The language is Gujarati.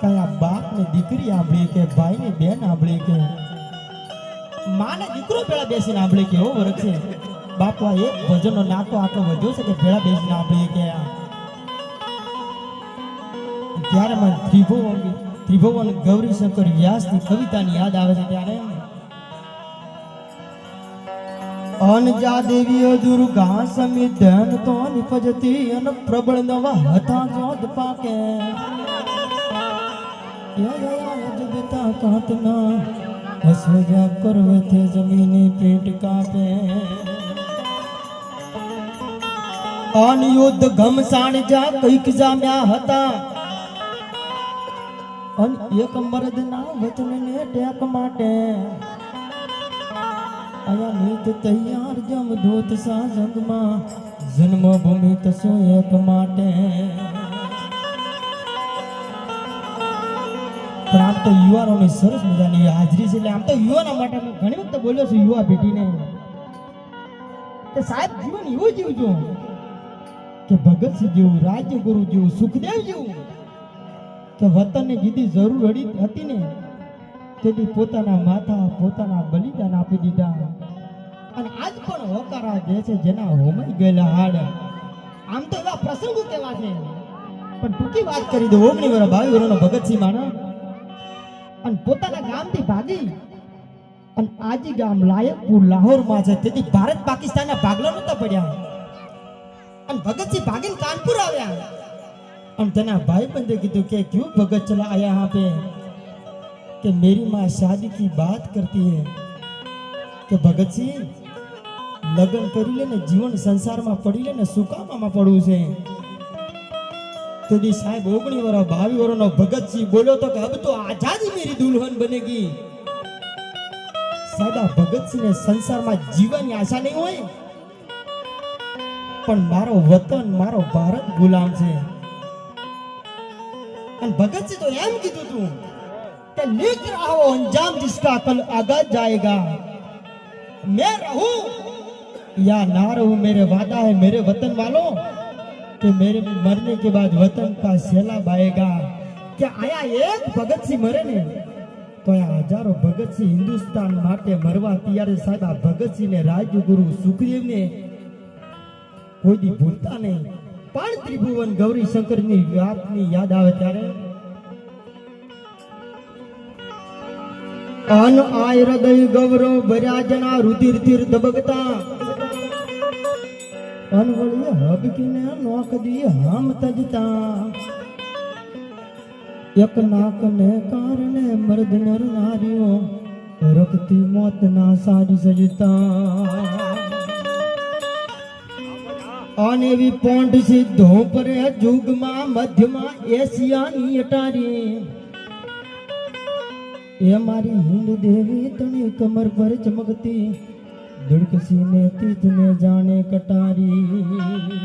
કઈ આ બાપ ને દીકરી આંભળી કે ભાઈ ને બેન આંભળી કે. માને દીકરો પેલા બેસીને આંભળી કે એવો વર્ગ છે. બાપુ એક ભજનનો નાતો આટલો વધ્યો છે કે ભેળા બેસીને આંબળી કે. ત્યારે મને ત્રિભુવન ત્રિભુવન ગૌરીશંકર વ્યાસની કવિતાની યાદ આવે છે ત્યારે અનજા દેવીઓ દુર્ગા સમિધન તો નિપજતી અન પ્રબળ નવા હતા જોધ પાકે. જબતા કાતના હસવજા કરવે તે જમીની પીઠ કાપે. અનયુદ્ધ ઘમસાણ જા કંઈક જામ્યા હતા. અન એક મર્દના વચનને ટેક માટે આયા નીત તૈયાર જમ સાજંગમાં જન્મભૂમિ તસો એક માટે. પણ આમ તો યુવાનોની સરસ મજાની હાજરી છે. એટલે આમ તો યુવાનો માટે હું ઘણી વખત બોલ્યો છું યુવા પેઢીને. કે સાહેબ, જીવન એવું જીવજો કે ભગતસિંહ જેવું રાજ્યગુરુ જેવું, સુખદેવ જેવું કે વતનને જીધી જરૂર હતી ને તેથી પોતાના માથા, પોતાના બલિદાન આપી દીધા. અને આજ પણ હોકારા જે છે જેના હોમાઈ ગયેલા હાડ. આમ તો એવા પ્રસંગો કેવા છે. પણ ટૂંકી વાત કરી દો ઓગણી વર્ષ બાવીસ વર્ષનો ભગતસિંહ માનો. અને પોતાના ગામથી ભાગી અને આજે ગામ લાયકપુર, લાહોરમાં છે. તેથી ભારત પાકિસ્તાનના ભાગલા નહોતા પડ્યા. અને ભગતસિંહ ભાગીને કાનપુર આવ્યા. અને તેના ભાઈ બંધે કીધું કે, ક્યુ ભગત ચલા આયા હા કે મેરી માં શાદી થી વાત કરતી હે? કે ભગતસિંહ લગ્ન કરી લે ને, જીવન સંસારમાં પડી લે ને સુકામામાં પડવું છે? તેથી સાહેબ ઓગણી વર્ષ બાવીસ વર્ષનો ભગતસિંહ બોલ્યો તો કે અબ તો આઝાદી મેરી દુલ્હન બનેગી સાહેબ આ ભગતસિંહને સંસારમાં જીવવાની આશા નહીં હોય પણ મારો વતન મારો ભારત ગુલામ છે અને ભગતસિંહ તો એમ કીધું તું કે लिख रहा हो अंजाम जिसका कल आगाज जाएगा मैं रहूं या ना रहूं मेरे वादा है मेरे वतन वालों कि मेरे मरने के बाद वतन का सैलाब आएगा કે આયા એક ભગતસિંહ મરે ને તો આ હજારો ભગતસિંહ હિન્દુસ્તાન માટે મરવા ત્યારે સાહેબ આ ભગતસિંહને રાજગુરુ સુખદેવને કોઈ દી ભૂલતા નહીં પણ ત્રિભુવન ગૌરી શંકરની વાતની યાદ આવે ત્યારે અન આય હૃદય ગૌરવ ભર્યા જણા રુધિર તીર ધબકતા અનવળીએ હબકીને નોક દી હામ તજતા. એક નાકને કારણે મર્દ નર નારીઓ રખતી મોતના સાજ સજતા. અને એવી પોંડ સિદ્ધો પરે જુગમાં મધ્યમાં એશિયાની અટારી. એ મારી હિન્દ દેવી તણી કમર પર ચમકતી दुड़ किसी ने तीज ने जाने कटारी